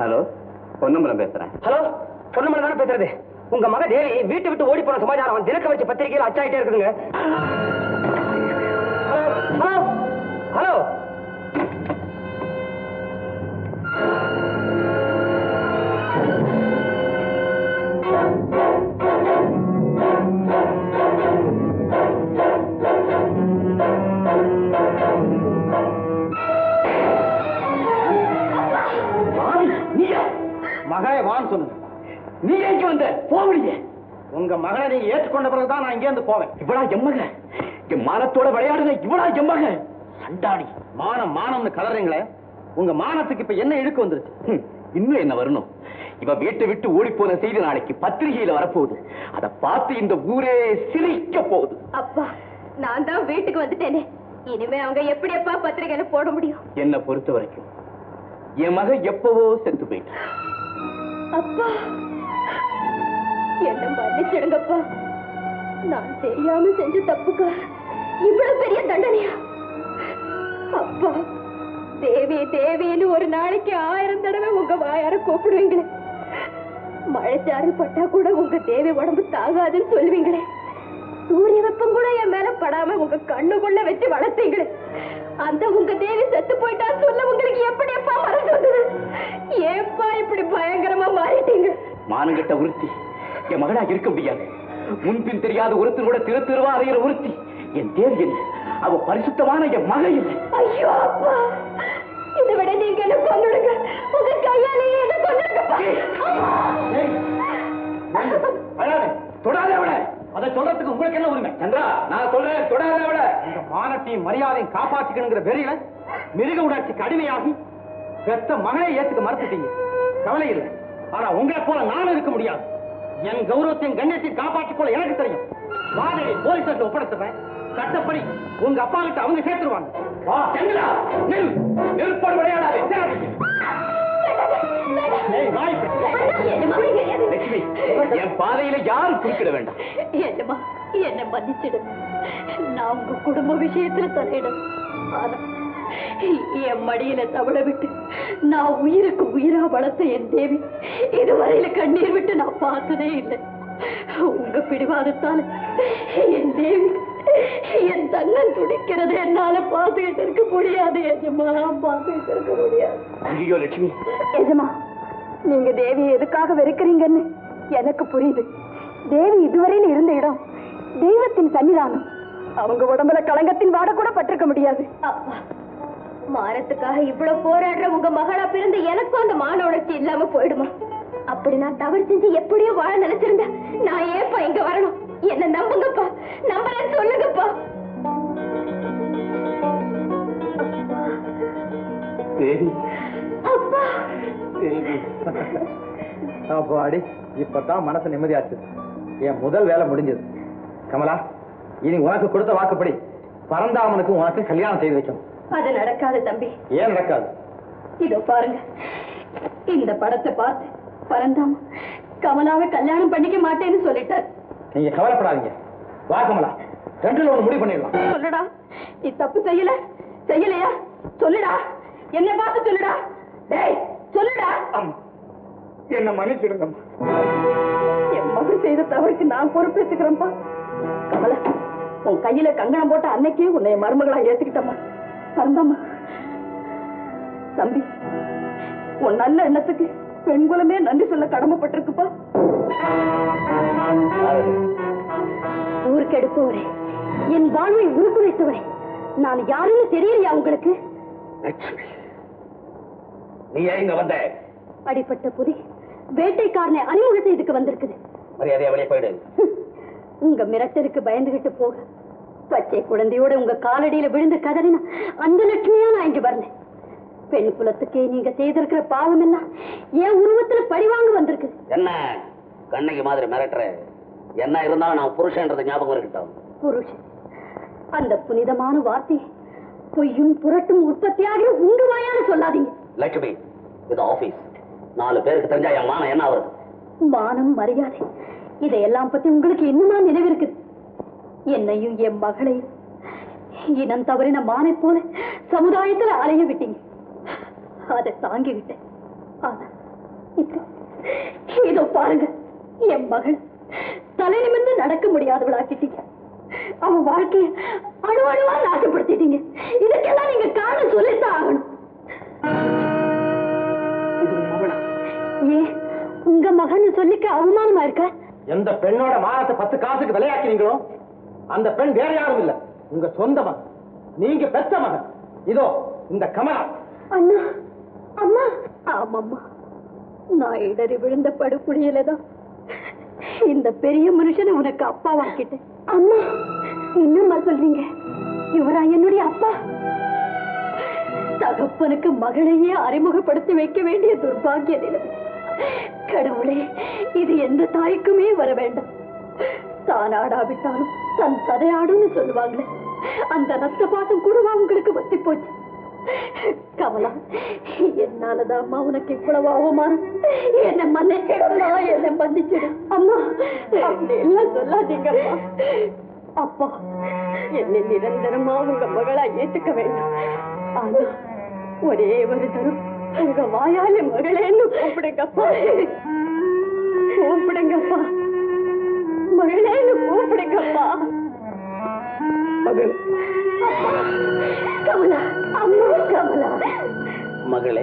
Hello Ponnambalam பேசுறேன். Hello Ponnambalam தானே பேசுறது? உங்க மக தேவி வீட்டை விட்டு ஓடி போன சமாச்சாரம் தினக்க வச்சு பத்திரிகையில் அச்சாயிட்டே இருக்குதுங்க. மகளை வான்னு சொல்லுங்க நீ எங்க வந்த? போவடியே உங்க மகளை நீங்க ஏற்றுக்கொண்ட பிறகுதான் நான் இங்க இருந்து போவேன். இவளா எம்மக. என் மானத்தோட விளையாடுற இவளா எம்மக. சண்டாடி மானம் மானம்னு கலறீங்களே உங்க மானத்துக்கு இப்ப என்ன இழுக்கு வந்துருச்சு? இன்னும் என்ன வரணும்? இவ வீட்டை விட்டு ஓடி போன செய்தி நாளைக்கு பத்திரிகையில வரப்போகுது. அதை பார்த்து இந்த ஊரே சிரிக்க போகுது. அப்பா நான் தான் வீட்டுக்கு வந்துட்டேனே. இனிமே அவங்க எப்படி அப்பா பத்திரிகையில போட முடியும்? என்னை பொறுத்த வரைக்கும் என் மக எப்பவோ செத்து போயிட்டா அப்பா. என்ன மன்னிச்சிடுங்கப்பா. நான் தெரியாம செஞ்ச தப்புக்கா இவ்வளவு பெரிய தண்டனையா? அப்பா தேவி தேவின்னு ஒரு நாளைக்கு ஆயிரம் தடவை உங்க வாயார கூப்பிடுவீங்களே. மழைச்சாறு பட்டா கூட உங்க தேவி உடம்பு தாகாதுன்னு சொல்லுவீங்களே. சூரிய வெப்பம் கூட என் மேல படாம உங்க கண்ணுக்குள்ள வச்சு வளர்த்தீங்களே. அந்த உங்க தேவி செத்து போயிட்டான்னு சொல்ல உங்களுக்கு எப்படி எப்பா மறந்து வந்தது? ஏப்பா இப்படி பயங்கரமா மாறிட்டீங்க? மானங்கட்ட உறுத்தி என் மகனா இருக்க முடியாது. முன்பின் தெரியாத ஒருத்தர் கூட திரு திருவா அறிகிற உறுத்தி என் தேவி இல்லை அவ பரிசுத்தமான என் மக இல்லை ஐயோ அப்பா. இதை விட நீங்க என்ன கொண்டுடுங்க உங்க கையாலேயே என்ன கொண்டுடுங்கப்பா அழாதே தொடாதே அவளை. அதை சொல்றதுக்கு உங்களுக்கு என்ன உரிமை? சந்திரா நான் சொல்றேன் தொடாத விட உங்க மானத்தையும் மரியாதையும் காப்பாற்றிக்கணுங்கிற வெறியில மிருக உணர்ச்சிக்கு அடிமையாகி பெத்த மகனை ஏத்துக்க மறுத்துட்டீங்க. கவலை இல்லை. ஆனா உங்களை போல நானும் இருக்க முடியாது. என் கௌரவத்தையும் கண்ணியத்தையும் காப்பாற்றிக் கொள்ள எனக்கு தெரியும். வாடகை போலீஸ் ஒப்படைத்துறேன் சட்டப்படி உங்க அப்பா கிட்ட அவங்க சேர்த்துருவாங்க. என் பாதையில யாரும் குறுக்கிட வேண்டாம். என்னம்மா என்ன மன்னிச்சிடு. நான் உங்க குடும்ப விஷயத்துல தலையிடும். என் மடியில தவள விட்டு நான் உயிருக்கு உயிரா வளர்த்த என் தேவி இதுவரையில கண்ணீர் விட்டு நான் பார்த்ததே இல்லை. உங்க பிடிவாதத்தால என் தேவி என் தன்னன் துடிக்கிறத என்னால பார்த்துக்கிட்டு இருக்க முடியாது எஜமா பார்த்துக்கிட்டு இருக்க முடியாது. ஐயோ லட்சுமி. எஜமா நீங்க தேவியை எதுக்காக வெறுக்கிறீங்கன்னு எனக்கு புரியுது. தேவி இதுவரையில் இருந்த இடம் தெய்வத்தின் சன்னிதானம். அவங்க உடம்புல களங்கத்தின் வாட கூட பட்டிருக்க முடியாது. அப்பா மானத்துக்காக இவ்வளவு போராடுற உங்க மகளா பிறந்த எனக்கும் அந்த மான உணர்ச்சி இல்லாம போயிடுமா? அப்படி நான் தவறு செஞ்சு எப்படியோ வாழ நினைச்சிருந்தேன் நான் ஏப்பா இங்க வரணும்? என்ன நம்புங்கப்பா. நம்புறேன்னு சொல்லுங்கப்பா. அப்பா. அப்பாடி இப்பதான் மனசு நிம்மதியாச்சு. என் முதல் வேலை முடிஞ்சது. கமலா இனி உனக்கு கொடுத்த வாக்குப்படி பரந்தாமனுக்கு உனக்கு கல்யாணம் செய்து வைக்கணும். அது நடக்காது தம்பி. ஏன் நடக்காது? இதோ பாருங்க. இந்த படத்தை பார்த்து பரந்தாம கமலாவை கல்யாணம் பண்ணிக்க மாட்டேன்னு சொல்லிட்டார். நீங்க கவலைப்படாதீங்க. வா கமலா. ரெண்டுல ஒண்ணு முடிவு பண்ணிடலாம். சொல்லுடா. நீ தப்பு செய்யல. செய்யலையா? சொல்லுடா. என்ன பார்த்து சொல்லுடா. டேய் சொல்லுடா. என்ன மன்னிச்சிடுங்க என் மகன் செய்த தவறுக்கு நான் பொறுப்பேற்றுக்கிறேன்ப்பா கமலா உன் கையில கங்கணம் போட்ட அன்னைக்கே உன்னை மருமகளா ஏத்துக்கிட்டம்மா. பரந்தாம்மா தம்பி உன் நல்ல எண்ணத்துக்கு பெண்குலமே நன்றி சொல்ல கடமைப்பட்டிருக்குப்பா. ஊருக்கு எடுப்பவரே என் வாழ்வை உருக்குலைத்தவரே நான் யாருன்னு தெரியலையா உங்களுக்கு? நீ இங்க வந்த? அடிப்பட்ட புதி வேட்டைக்காரனை அறிமுகம் செய்துக்கு வந்திருக்குது. மரியாதையா வெளியே போயிடு. உங்க மிரட்டலுக்கு பயந்துகிட்டு போக பச்சை குழந்தையோட உங்க காலடியில விழுந்து கதறினா அந்த லட்சுமியா நான் இங்க வரல பெண் குலத்துக்கே நீங்க செய்திருக்கிற பாவம் எல்லாம் என் உருவத்துல பழிவாங்க வந்திருக்கு. என்ன? கண்ணகி மாதிரி மிரட்டுற. என்ன இருந்தாலும் நான் புருஷன்றது ஞாபகம் இருக்கட்டும். புருஷன் அந்த புனிதமான வார்த்தை பொய்யும் புரட்டும் உற்பத்தியாகிற உங்க வாயால சொல்லாதீங்க. லட்சுமி இது ஆபீஸ். நாலு பேருக்கு தெரிஞ்சா என் மானம் என்ன வருது மானம் மரியாதை. இதையெல்லாம் பத்தி உங்களுக்கு இன்னுமா நினைவிருக்குது என்னையும் என் மகளையும் இனம் தவறின மானை போல சமுதாயத்துல அலைய விட்டீங்க. அதை தாங்கி விட்டேன். இதோ பாருங்க என் மகள் தலை நிமிர்ந்து நடக்க முடியாதவளாக்கிட்டீங்க. அவன் வாழ்க்கைய அணு அணுவா நாசப்படுத்திட்டீங்க. இதுக்கெல்லாம் நீங்க காரணம் சொல்லித்தான் ஆகணும். ஏன் உங்க மகன் சொல்லிக்க அவமானமா இருக்க? எந்த பெண்ணோட மானத்தை பத்து காசுக்கு விளையாக்கிறீங்களோ அந்த பெண் வேற யாரும் இல்ல. உங்க சொந்த மகன். நீங்க பெத்த மகன். இதோ இந்த கமலா. அண்ணா அம்மா. ஆமாம்மா. நான் இடறி விழுந்த படுகுடியில தான் இந்த பெரிய மனுஷனை உனக்கு அப்பாவாக்கிட்டேன். அம்மா என்னம்மா சொல்றீங்க? இவரா என்னுடைய அப்பா? தகப்பனுக்கு மகளையே அறிமுகப்படுத்தி வைக்க வேண்டிய துர்பாகிய நிலைமை கடவுளே இது எந்த தாய்க்குமே வர வேண்டாம். தான் ஆடாவிட்டாலும் தன் சதையாடுன்னு சொல்லுவாங்களே அந்த ரத்த பாசம் கூடவா உங்களுக்கு வத்தி போச்சு. கமலா என்னாலதான் அம்மா உனக்கு இவ்வளவு அவமானம்? என்ன மன்னிச்சிடுமா என்ன மன்னிச்சிடு அம்மா எல்லாம் சொல்லாதீங்க அப்பா என்னை நிரந்தரமா உங்க மகளா ஏத்துக்க வேண்டாம். ஆனா ஒரே ஒரு தரம் உங்க வாயால மகளேன்னு கூப்பிடுங்கப்பா. மகள். கமலா அம்மா கமலா. மகளே.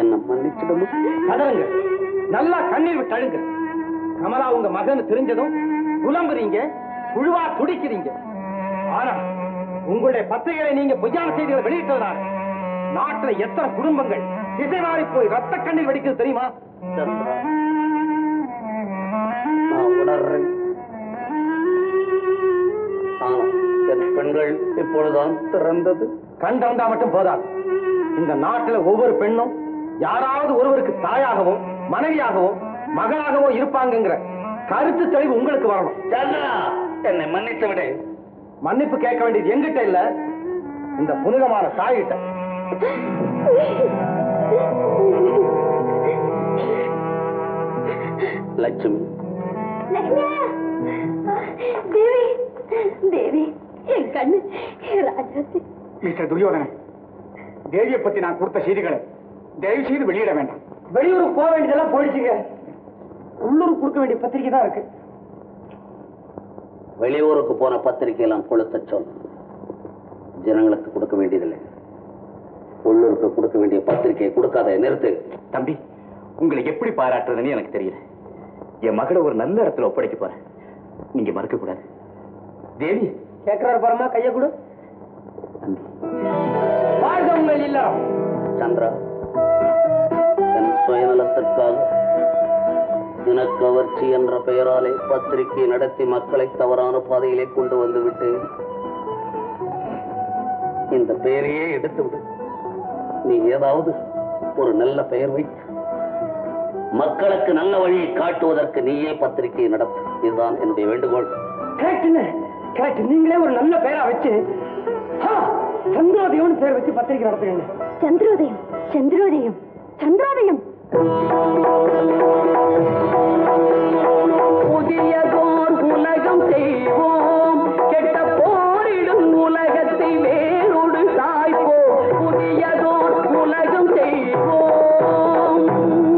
என்ன மன்னிச்சிடுமா? கதறுங்க. நல்லா கண்ணீர் விட்டு அழுங்க. கமலா உங்க மகன் தெரிஞ்சதும் புலம்புறீங்க புழுவா துடிக்கிறீங்க. ஆனா உங்களுடைய பத்திரிகைகளை நீங்க பொய்யான செய்திகளை வெளியிட்டதுனால நாட்டுல எத்தனை குடும்பங்கள் திசைவாரி போய் ரத்த கண்ணீர் வெடிக்குது தெரியுமா? உணர்றேன் என் பெண்கள் இப்பொழுதுதான் திறந்தது கண் திறந்தா மட்டும் போதாது. இந்த நாட்டுல ஒவ்வொரு பெண்ணும் யாராவது ஒருவருக்கு தாயாகவும் மனைவியாகவும் மகளாகவும் இருப்பாங்கங்கிற கருத்து தெளிவு உங்களுக்கு வரணும். என்னை மன்னித்து விடு. மன்னிப்பு கேட்க வேண்டியது எங்கிட்ட இல்ல இந்த புனிதமான தாய்கிட்ட லட்சுமி தேவி தேவி என் கண்ணு ராஜாத்தி மிஸ்டர் துரியோதனன் தேவியை பத்தி நான் கொடுத்த செய்திகளை தயவு செய்து வெளியிட வேண்டாம். வெளியூருக்கு போக வேண்டியதெல்லாம் போயிடுச்சுங்க. உள்ளூருக்கு கொடுக்க வேண்டிய பத்திரிக்கை தான் இருக்கு. வெளியூருக்கு போன பத்திரிகையெல்லாம் கொளுத்த சொல். ஜனங்களுக்கு கொடுக்க வேண்டியதில்லை. உள்ளூருக்கு கொடுக்க வேண்டிய பத்திரிகையை கொடுக்காத நிறுத்து. தம்பி உங்களை எப்படி பாராட்டுறதுன்னு எனக்கு தெரியல. என் மகளை ஒரு நல்ல இடத்துல ஒப்படைக்க போறேன். நீங்க மறக்க கூடாது தேவி கேட்கிறாரு பாருமா கைய கொடு. தம்பி. வாழ்க உங்கள் இல்லறம் சந்திரா என் சுயநலத்திற்காக தினக்கவர்ச்சி என்ற பெயராலே பத்திரிகை நடத்தி மக்களை தவறான பாதையிலே கொண்டு வந்து விட்டு இந்த பெயரையே எடுத்து விடு நீ ஏதாவது ஒரு நல்ல பெயர் வைத்து மக்களுக்கு நல்ல வழியை காட்டுவதற்கு நீயே பத்திரிகை நடத்து. இதுதான் என்னுடைய வேண்டுகோள். கரெக்டுங்க கரெக்ட் நீங்களே ஒரு நல்ல பேரா வச்சு ஆ, சந்திரோதயம்னு பேர் வச்சு பத்திரிக்கை நடத்துங்க சந்திரோதயம் சந்திரோதயம் சந்திரோதயம்.